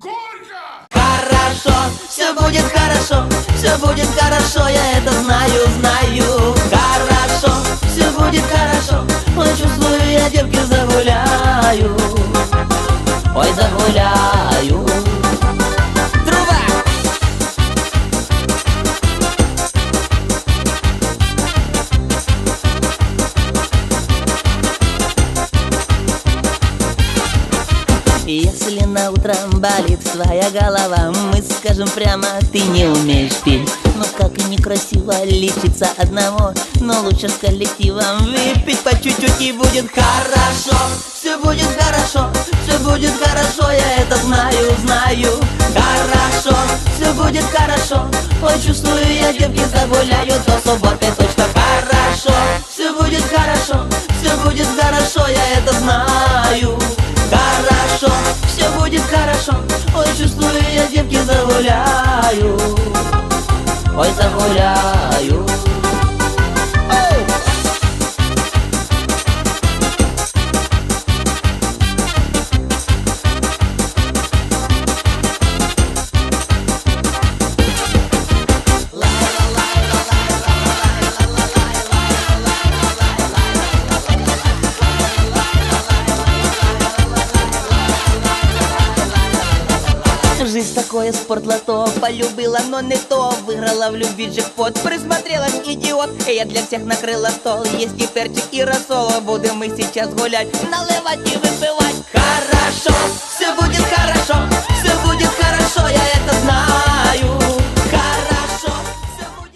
Хорошо, все будет хорошо, все будет хорошо, я это знаю, знаю. Хорошо, все будет хорошо, ой, чувствую, я девки загуляю. Ой, загуляю. Если на утро болит твоя голова Мы скажем прямо, ты не умеешь петь. Ну как некрасиво лечиться одному Но лучше с коллективом. Выпить по чуть-чуть и будет хорошо. Все будет хорошо, все будет хорошо, я это знаю, знаю. Хорошо, все будет хорошо. Ой, чувствую, я девки загуляю до субботы точно. Хорошо Все будет хорошо, все будет хорошо, я это знаю Ой, загуляю Жизнь такое спортлото Полюбила, но не то. Выиграла в любви джекпот Присмотрелась, идиот. И я для всех накрыла стол. Есть и перчик, и рассол Будем мы сейчас гулять Наливать и выпивать. Хорошо, все будет